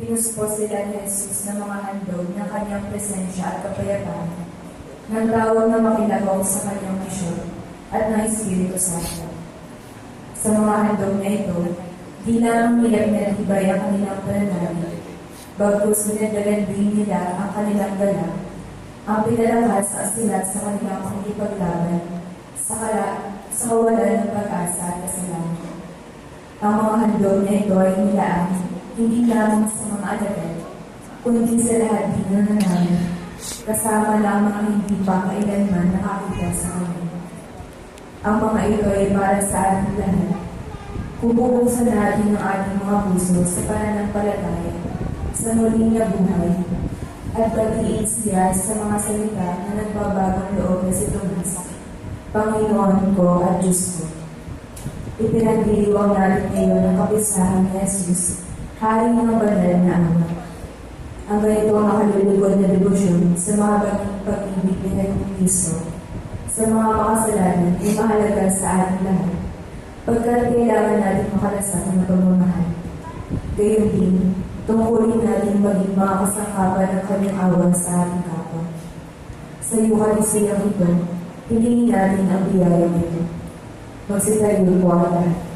Pinuspos sila ni Jesus ng mga handog ng kanyang presensya at kapayapaan. Nang tawag na makilahok sa kanyang misyon at ng Espiritu Santo. Sa mga handog na ito, di lamang nila pinatibay ang kanilang pananalig, bagkus dinadagan din nila ang kanilang galang, ang pinalakas ang silat sa kanilang pakikipaglaban, sa kala, sa kawalan ng pag-asa at kasalanan. Ang mga handog na ito ay nilaan, hindi lamang sa mga alagad, kundi sa lahat din na nananalig, kasama lamang ang hindi pa kailanman nakakita sa kanya. Ang mga ito ay para sa ating lahat. Bubuksan natin ang ating mga puso sa pananampalataya, sa muling na buhay, at pagdiin siya sa mga salita na nagbabagong loob na si Tomas. Panginoon ko at Diyos ko. Ipinagdiriwang natin ngayon ang kapisahan ni Jesus, Hari ng banal na ama. Ang ganito ang nakalulugod na debosyon sa mga pag-ibig ni Kristo sa mga makasalanan ay mahalaga sa ating lahat pagkat kailangan natin makalasang ng pagmamahal. Gayon din, tungkulin natin maging mga kasangkapan ng kanyang awa sa ating kapwa. Sa Eucharistiyang ito, hilingin natin ang biyayang ito. Magsitayo po ang lahat.